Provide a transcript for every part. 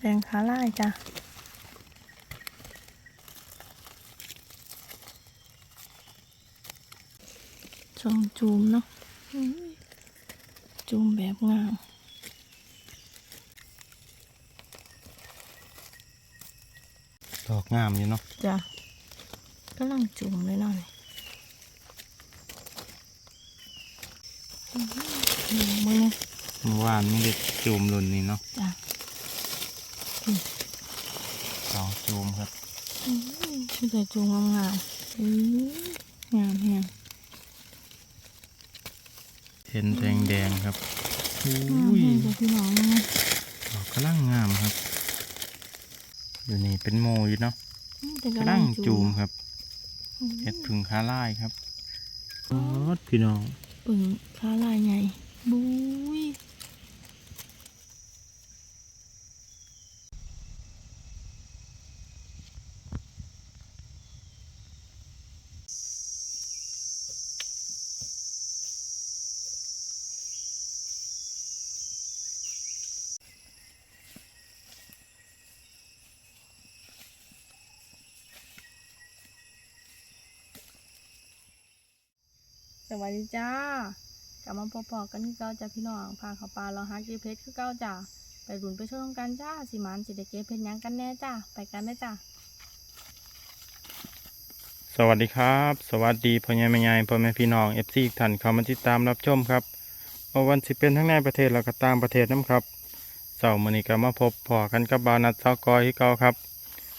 แดงขาลายจ้ะจองจูมเนาะอุ้ยจูมแบบงามดอกงามอยู่เนาะจ้ะกำลังจูมเลยเนาะนี่อื้อหือมึงเมื่อวานไม่ได้จูมหล่นนี่เนาะจ้ะ ดอกจูมครับอื้อชื่อแต่จูงงามๆอื้องามแฮงเห็นแดงแดงๆครับอุ้งามยแฮงจ้ะพี่น้องนะดอกกำลังงามครับ อยู่นี่เป็นโมอยู่เนาะอื้อแต่กำลังจูมครับอื้อเห็ดพึ่งคาล่ายครับโอ้พี่น้อง ปึ่งขาลายไงบุ้ย สวัสดีจ้ากลับมาพบๆกันคือเก่าจ้าพี่น้องพาเขาปลาเราหาเก็บเพชรคือเก่าจ้าไปรุนไปช่วยกันจ้าสิมันสิได้เก็บเพชรยังกันแน่จ้าไปกันได้จ้าสวัสดีครับ สวัสดีพ่อใหญ่แม่ใหญ่พ่อแม่พี่น้องเอฟซีท่านเข้ามาติดตามรับชมครับว่าวันสิเป็นทั้งในประเทศแล้วก็ต่างประเทศน้ำครับเสาร์มื้อนี้ก็มาพบพอกันกับบานัดเสากอยที่เก่าครับ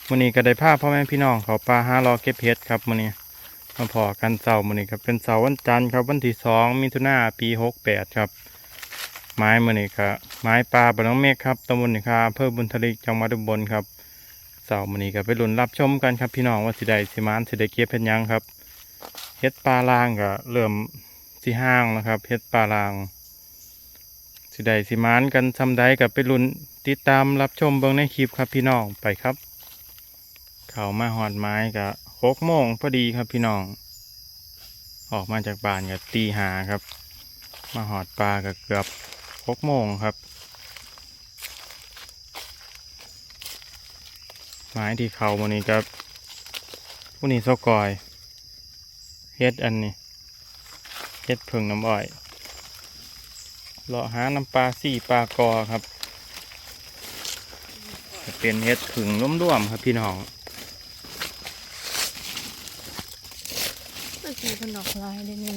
มื้อนี้ก็ได้พาพ่อแม่พี่น้องเขาปลาหารอเก็บเห็ดครับมื้อนี้ มาพอกันเสาร์มื้อนี้ก็เป็นเสาร์วันจันทร์ครับวันที่สองมิถุนาปีหกแปดครับ ไม้มื้อนี้ก็ไม้ปลาบานน้องเมฆครับตำบลนิคาอำเภอบุญทลิกจังหวัดอุบลครับเสาร์มื้อนี้ก็ไปลุ้นรับชมกันครับพี่น้องว่าสิได้สิมานสิได้เก็บเพ็นยังครับเฮ็ดปลาล่างก็เริ่มสิห้างแล้วครับเฮ็ดปลาล่าง สิได้สิมานกันซำใดก็ไปลุ้นติดตามรับชมเบิ่งในคลิปครับพี่น้องไปครับ เขามาหอดไม้ก็ หกโมงพอดีครับพี่น้อง ออกมาจากบ้านก็ตีหาครับ มาหอดปลาก็เกือบหกโมงครับ ไม้ที่เขาวันนี้ครับวันนี้โซกอยเฮ็ดอันนี้เฮ็ดผึ่งน้ำอ้อยเลาะหาน้ำปลาสี่ปลากอครับจะเป็นเฮ็ดผึ่งร่วมๆครับพี่น้อง เมื่อกี้เป็นดอกลายได้นี่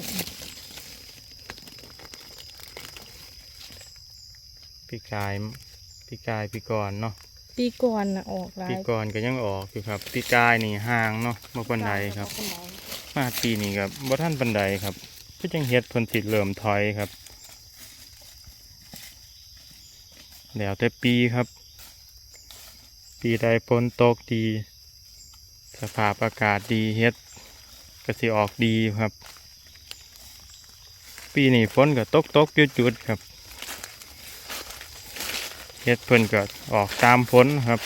พี่กายพี่กายพี่กรเนาะปีก่อนนะออกลายพี่กรก็ยังออกอยู่ครับพี่กายนี่ห่างเนาะมาปันไดครับ มาปีนี้ครับบ่ท่านปันไดครับก็จังเฮ็ดเพิ่นสิเริ่มถอยครับ แล้วแต่ปีครับ ปีใดฝนตกดี สภาพอากาศดีเฮ็ด ก็สิออกดีครับ ปีนี้ฝนก็ตกตกๆหยุดหยุดๆครับเฮ็ดเพิ่นก็ออกตามฝนครับ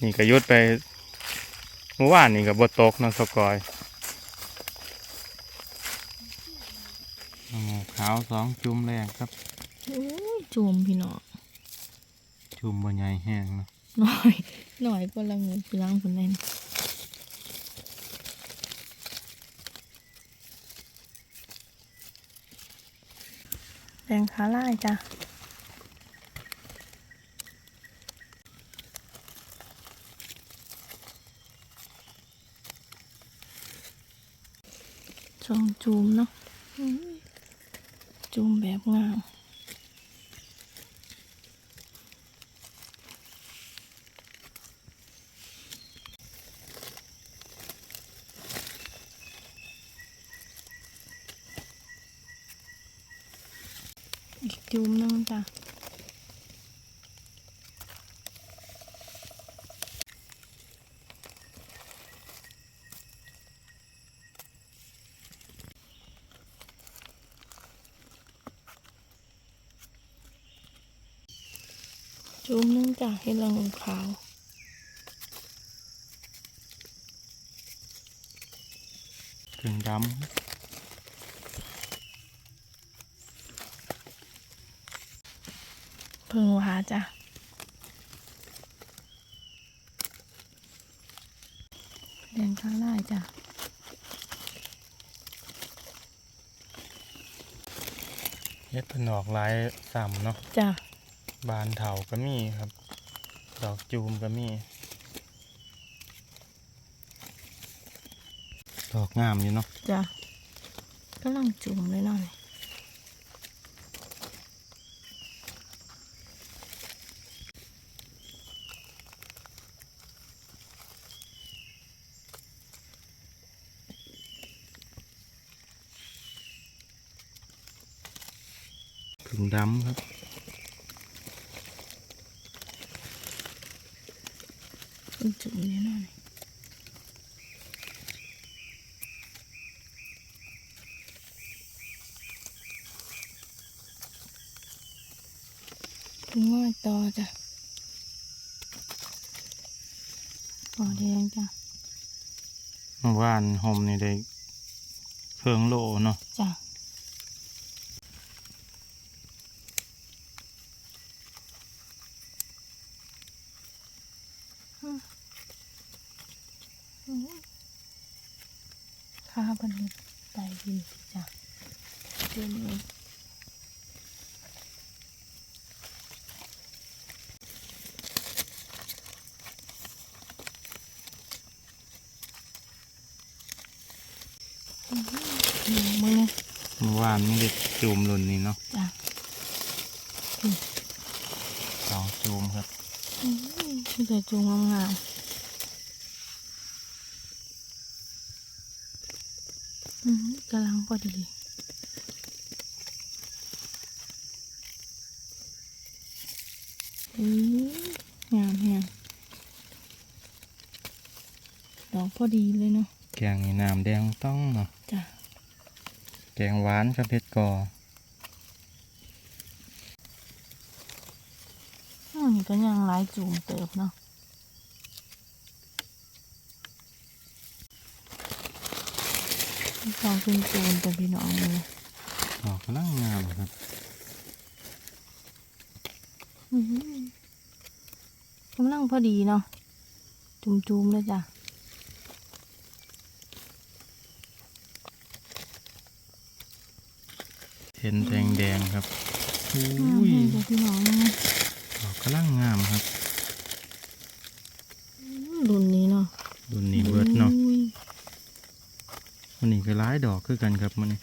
นี่ก็หยุดไปเมื่อวานนี่กับบตกเนาะสกอยโอ้ขาวสองจุ่มแรกครับโอ้ยจูมพี่น้องจุ่มบนใหญ่แห้งเนาะหน่อย หน่อยก็ละเงินเปลืองคนนั้นแดงขาลายจ้ะจองจูมเนาะอื้อจูมแบบงาม อีกจูมหนึงจ้ะ จูมหนึงจ้ะให้เราขาวถึงดเพิ่งว่าจ้ะเรียนข้างได้จ้ะ เฮ็ดเพิ่นออกหลายซ้ำเนาะ จ้ะ บานเถาก็มีครับ ดอกจูมก็มี ดอกงามอยู่เนาะจ้ะกำลังจุ่มเลยหน่อยผึ่งดำครับ เพิ่งจุ่มเลยหน่อยเพิ่งง่อยต่อจ้ะต่อแดงจ้ะเมื่อวานโฮมนี่ได้เครื่องโลเนาะจ้ะอืมอืม ข้าบันนี้ไตดินจ้ะเดือนนี้อืมหนูมือเมื่อวานไม่ได้จูมหล่นนี่เนาะจ้ะสองจูมครับอืมมีแต่จูงงามๆอืม กำลังพอดีอืมงามแฮงดอกพอดีเลยเนาะแกงนี่น้ำแดงต้องเนาะจ้ะแกงหวานครับเพชรกออืมก็ยังหลายจูงเติบเนาะ ลองเป็นจูนแต่พี่น้องเลยดอกกำลังงามครับอื้อหือกำลังพอดีเนาะจุ่มๆเลยจ้ะเห็นแดงแดงๆครับอุ้งามยเลยจ้ะพี่น้องเนี่ยดอกกำลังงามครับรุ่นนี้เนาะดุนนี้เบิดเนาะ อุ้ย วันนี้ก็ร้ายดอกคือกันครับมันนี่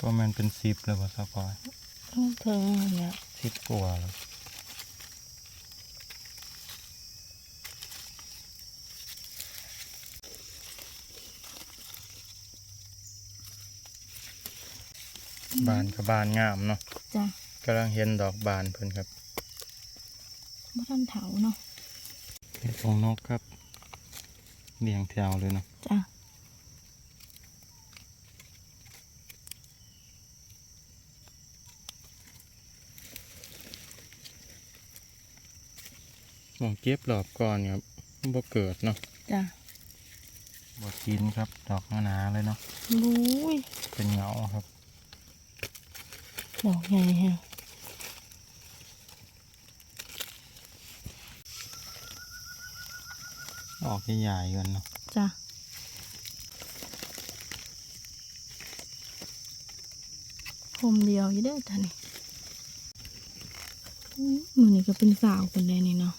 ก็มันเป็นซิปแล้วว่าสปอยเธอเนี่ยซิปกว่าแล้ว บานกับบานงามเนาะจ้ะกำลังเห็นดอกบานเพิ่นครับบ้านเถาเนาะเห็ดองนกครับเรียงแถวเลยเนาะจ้ะหมองเก็บรอบก่อนครับบ่เกิดเนาะจ้ะบ่กินครับ ดอกหนาๆเลยเนาะบุ้ยเป็นเหงาครับ ดอกใหญ่แฮะออกใหญ่ๆกันเนาะจ้ะผมเดียวอยู่เด้อจ้ะนี่อื้อมือนี่ก็เป็นสาวคนเลยนี่เนาะ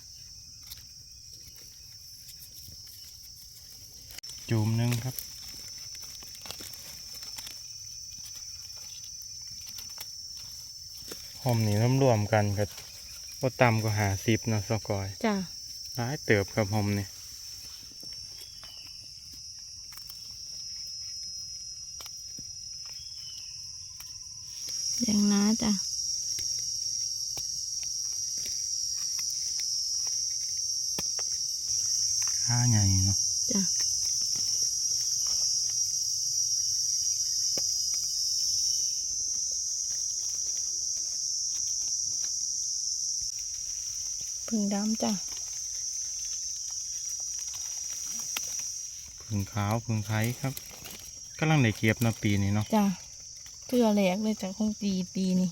จูมหนึงครับ หอมนี่รวมๆกันก็บ่ต่ำกว่าหาสิบเนาะสกอยจ้ะหลายเติบครับหอมนี่แดงนะจ้ะค่าใหญ่เนาะ จ้ะ พึ่ง ดำจ้ะผึ่งขาวผึ่งไทยครับกำลังได้เก็บเนาะปีนี้เนาะจ้ะเทื่อแรกเลยจากคงปีปีนี่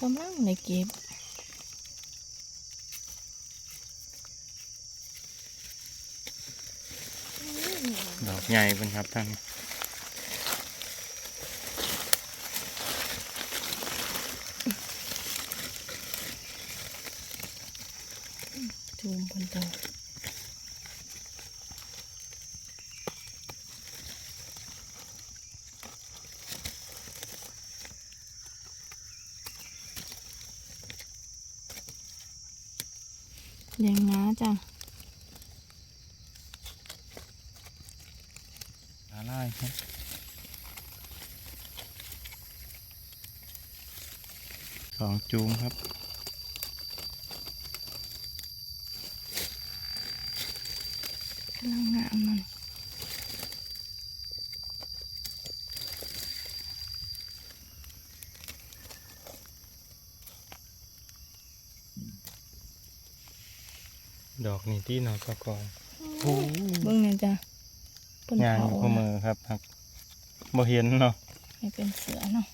กำลังในเก็บดอกใหญ่เป็นครับท่าน จูมคนโตเลี้ยงน้าจ้ะ ขาลายครับสอง จูงครับ กำลังงามมันดอกนี่ที่นอนก็กองเบิ่งเนี่ยจ้ะเพิ่นงานเผาข้อมือครับครับบ่เห็นเนาะให้เป็นเสือเนาะ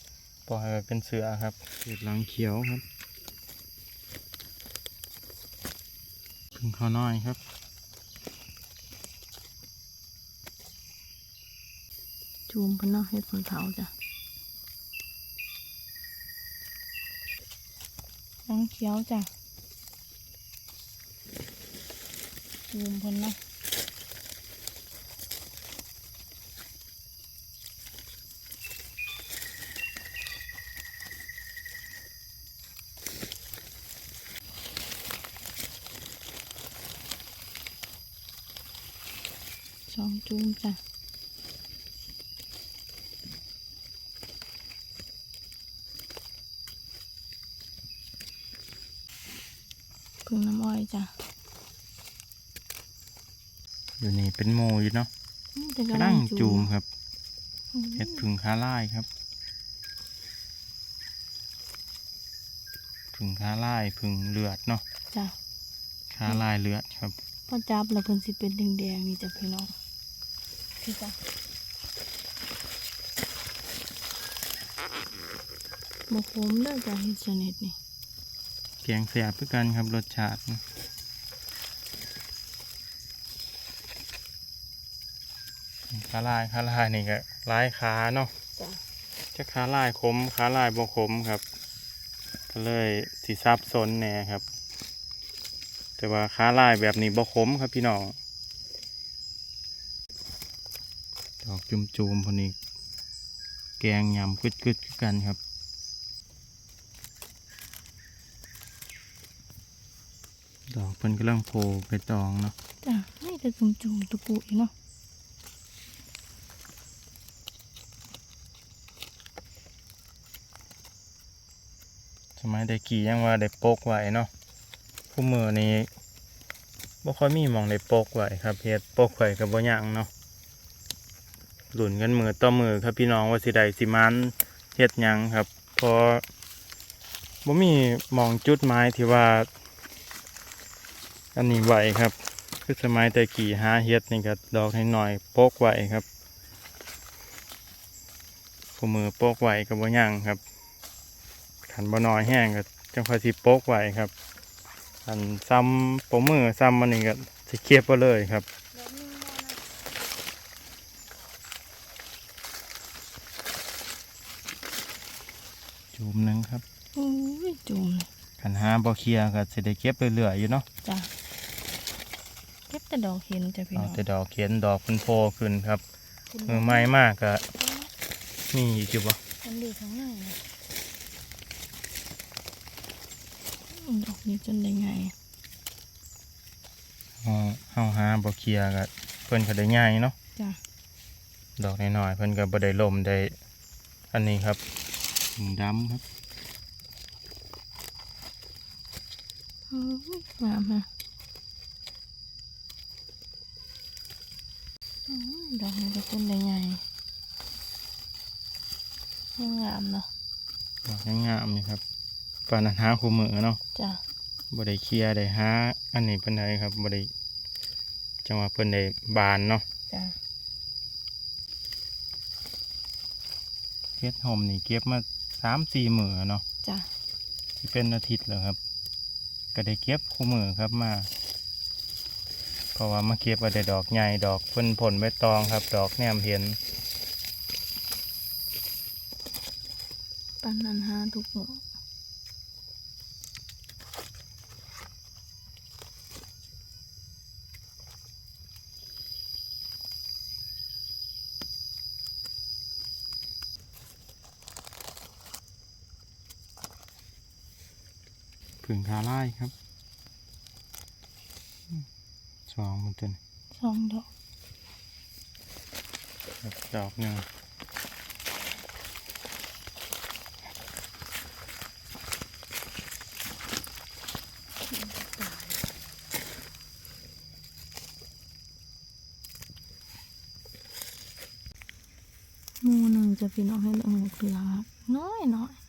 ปล่อยไว้เป็นเสือครับเห็ดหลังเขียวครับพึ่งข้าวน้อยครับจูมเพิ่นเนาะเฮ็ดเพิ่นเผาจ้ะน้ำเขียวจ้ะจูมเพิ่นเนาะสอง จูมจ้ะพึ่งน้ำอ้อยจ้ะอยู่นี่เป็นโมอยู่เนาะอืมแต่กำลังจูมครับอืมเห็ดพึ่งขาลายครับพึ่งขาลายพึ่งเลือดเนาะจ้ะขาลายเลือดครับพอจับแล้วเพิ่นสิเป็นแดงๆนี่จ้ะพี่น้อง พี่จ้ะบกขมเด้อจ้ะเห็ดชนิดนี่แกงแสบเพื่อกันครับรสชาตินะขาลายขาลายนี่ก็ลายขาเนาะจ้ะจะขาลายขมขาลายบ่ขมครับ ก็เลยสีซับซนแหน่ครับ แต่ว่าขาลายแบบนี้บ่ขมครับพี่น้อง ดอกจุ่มจูมๆพอนี้แกงยำกึดกึดๆคือกันครับ ดอกเพิ่นกำลังโผล่ไปตองเนาะจ้ะนี่จะจุ่มจุ่มๆตุกุอยู่เนาะสมัยได้กี่ยังว่าได้โปกไว้เนาะผู้มือนี้บ่ค่อยมีหมองได้โปกไว้ครับเฮ็ดโปกไว้กับบ่หยังเนาะ หลุนกันมือต่อมือครับพี่น้องว่าสิได้สิมันเฮ็ดยังครับเพอบ่มีมองจุดหมายที่ว่า อันนี้ไหวครับคือสมัยแต่กี่หาเฮ็ดนี่ก็ดอกให้หน่อยโปกไหวครับผู้มือโปกไหวกับบ่หยังครับขันบ่น้อยแห้งก็จังค่อสิโปกไหวครับอันซ้ำปมือซ้ำมันนี่ก็สิเก็บไปเลยครับ จูมหนึงครับ อุ้ยจุ่มเลย ขันหาบ่เคลียร์ก็สิได้เก็บเรื่อยๆอยู่เนาะจ้ะเก็บแต่ดอกเห็นจ้ะพี่เอาน้องแต่ดอกเขียนดอกเพิ่นโผล่ขึ้นครับคุณมือใหม่มากก็มีอีกอยู่บ่มันดีข้างในนะอืมดอกนี้จนได้ไงเฮาเฮาหาบ่เคลียร์ก็เพิ่นก็ได้ใหญ่เนาะจ้ะดอกน้อยๆเพิ่นก็บ่ได้ล่มได้อันนี้ครับถุงดำครับ อุ้ย งามนะอืมดอกนี้ก็ต้นได้ไงยังงามเนาะดอกงามๆนี่ครับปานนั้นหาคู่มือเนาะจ้ะบ่ได้เคลียร์ได้หาอันนี้เพิ่นได้ครับบ่ได้จังว่าเพิ่นได้บานเนาะจ้ะเฮ็ดหอมนี่เก็บมา3-4มื้อเนาะจ้ะสิเป็นอาทิตย์แล้วครับ ก็ได้เก็บคู่มือครับมา เพราะว่ามาเก็บก็ได้ดอกใหญ่ดอกเพิ่นผลใบตองครับ ดอกแนมเห็นปันนันหาทุกหมอผึ่ งคาไล่ครับอืมสองมันตัวนี้สองดอกครับดอกหนึ่งหมูหนึ่งจะพี่น้องให้หมูเหลืองครับน้อยน้อย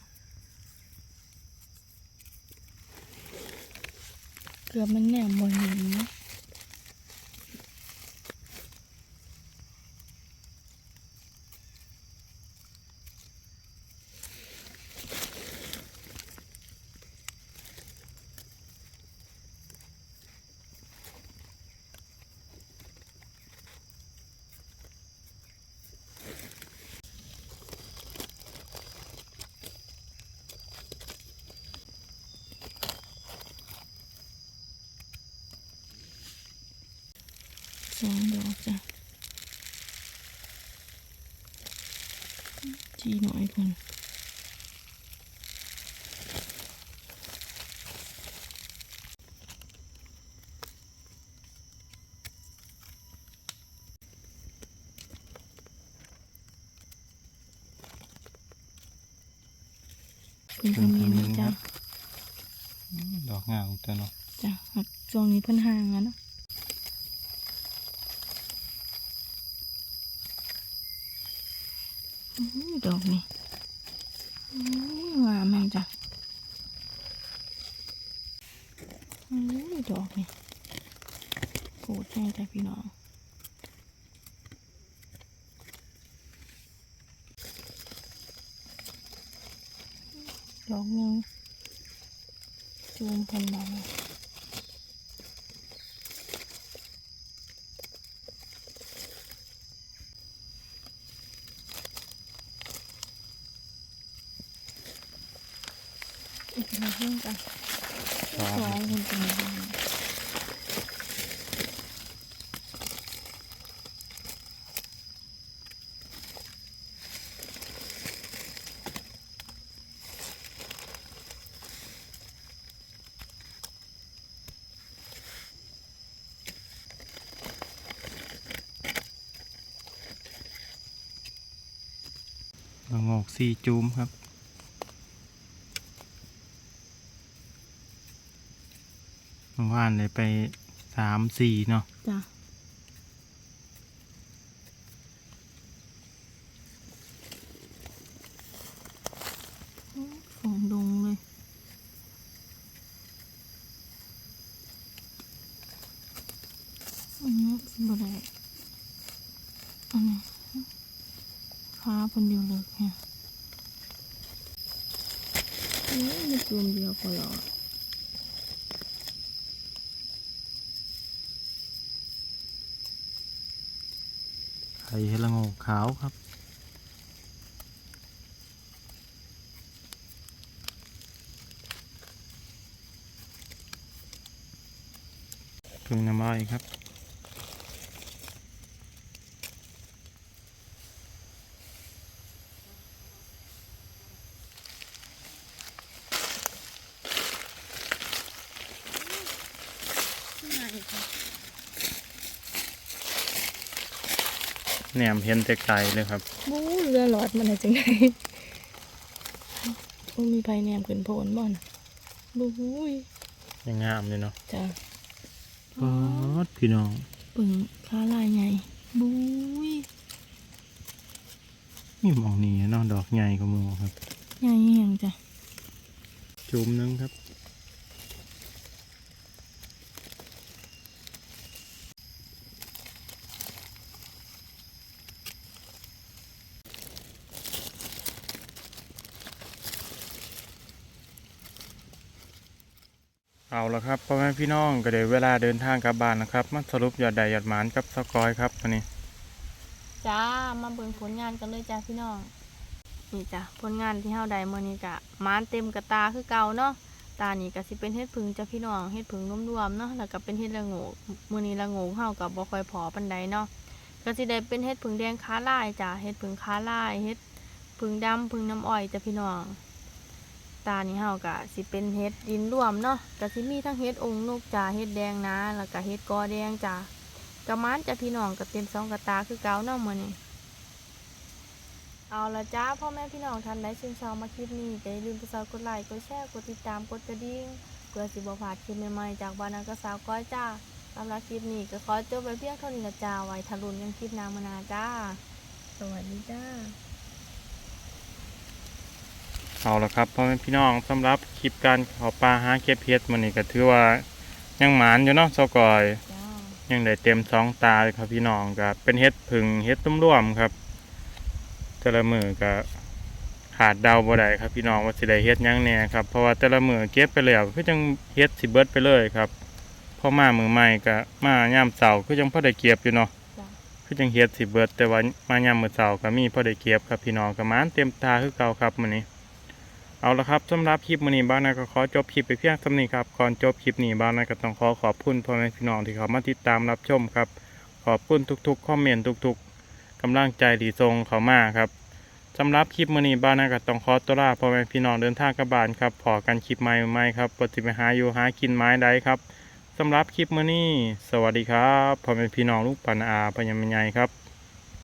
เกือบมันแหนมบนหิน หน่อยคนเป็นคนนี้นะจ้ะอืมดอกงามตัวเนาะจ้ะหักช่วงนี้เพิ่นห่างอะเนาะอื้อดอกนี่อื้อ งามแม่งจ้ะดอกนี่โคตรแน่จ้ะพี่น้องดอกนึงจูมพันดอก อีกหนึ่งเรื่องจ้ะสองคนเป็นยังไงดอกงอกสี่จูมครับเมื่อวานเลยไปสามสี่เนาะจ้ะอื้อฝงดงเลย อืมบ่ได้อันนี้ฟ้าคนเดียวเลยเนี่ยอืมมีกลุ่มเดียวก็หรอ ไข่เฮดละโงก ขาวครับพึ่งน้ำลายครับ แหนมเห็นแต่ไกลเลยครับบู๊เรือหลอดมันอะไรจังไงโอ้มีไฟแนมขึ้นโพนบ่อนบู๊ยยังงามเลยเนาะจ้ะปอดพี่น้องปึ่งขาลายใหญ่บู๊ยนี่มองนี่เนาะดอกใหญ่กว่าหมือครับใหญ่แห้งจ้ะจุ่มหนึงครับ เอาละครับพ่อแม่พี่น้องก็เดี๋ยวเวลาเดินทางกลับบ้านนะครับมาสรุปยอดใดยอดหมานกับสกอยครับวันนี้จ้ามาเบิ่งผลงานกันเลยจ้าพี่น้องนี่จ้ะผลงานที่เฮาได้มื้อนี้กะมานเต็มกระตาคือเก่าเนาะตานี่ก็สิเป็นเฮ็ดผึ่งจ้ะพี่น้องเฮ็ดผึ่งรวมๆเนาะแล้วก็เป็นเฮ็ดละโงกมื้อนี้ละโงกเฮาก็บ่ค่อยพอปานใดเนาะก็สิได้เป็นเฮ็ดผึ่งแดงขาลายจ้ะเฮ็ดผึ่งขาลายเฮ็ดผึ่งดำผึ่งน้ำอ้อยจ้ะพี่น้อง ตานี่เฮาก็สิเป็นเฮ็ดดินร่วมเนาะก็สิมีทั้งเฮ็ดองค์นกจ้ะเฮ็ดแดงนะแล้วก็เฮ็ดกอแดงจ้ะกะมานจะพี่น้องก็เต็มสองกระตาคือเก่าเนาะมื้อนี้เอาละจ้าพ่อแม่พี่น้องท่านใดชื่นชอบมาคลิปนี้อย่าลืมกดซับกดไลค์กดแชร์กดติดตามกดกระดิ่งเพื่อสิบ่พลาดคลิปใหม่ๆจากบ้านนักสาวก้อยจ้าสำหรับคลิปนี้ก็ขอจบไปเพียงเท่านี้ละจ้าไว้ทะลุนกันคลิปน้ามานาจ้า สวัสดีจ้า เอาละครับพ่อแม่พี่น้องสำหรับคลิปการขอปลาหาเก็บเห็ดวันนี้ก็ถือว่ายังหมานอยู่เนาะสกอยจ้ายังได้เต็มสองตาเลยครับพี่น้องก็เป็นเห็ดผึ่งเห็ดตุ้มร่วมครับแต่ละมือก็ขาดเดาบ่ได้ครับพี่น้องว่าสิได้เฮ็ดหยังแหน่ครับเพราะว่าแต่ละมือเก็บไปแล้วคือจังเฮ็ดสิเบิดไปเลยครับพอมามือใหม่ก็มายามเสาร์คือจังพอได้เก็บอยู่เนาะจ้าคือจังเฮ็ดสิเบิดแต่ว่ามายามมื้อเช้าก็มีพอได้เก็บครับพี่น้องก็มานเต็มตาคือเก่าครับมื้อนี้ เอาละครับสำหรับคลิปมือนี้บ้านนายก็ขอจบคลิปไปเพียงเท่านี้ครับก่อนจบคลิปนี้บ้านนายก็ต้องขอขอบคุณพ่อแม่พี่น้องที่เขามาติดตามรับชมครับ ขอบคุณทุกๆคอมเมนต์ทุกๆกำลังใจที่ส่งเขามาครับสำหรับคลิปมือนี้บ้านนายก็ต้องขอตัวลาพ่อแม่พี่น้องเดินทางกลับบ้านครับพอกันคลิปใหม่ๆครับปฏิไปหาอยู่หากินไม้ใดครับสำหรับคลิปมื้อนี้ สวัสดีครับพ่อแม่พี่น้องลูกปันอาพญามัญญครับ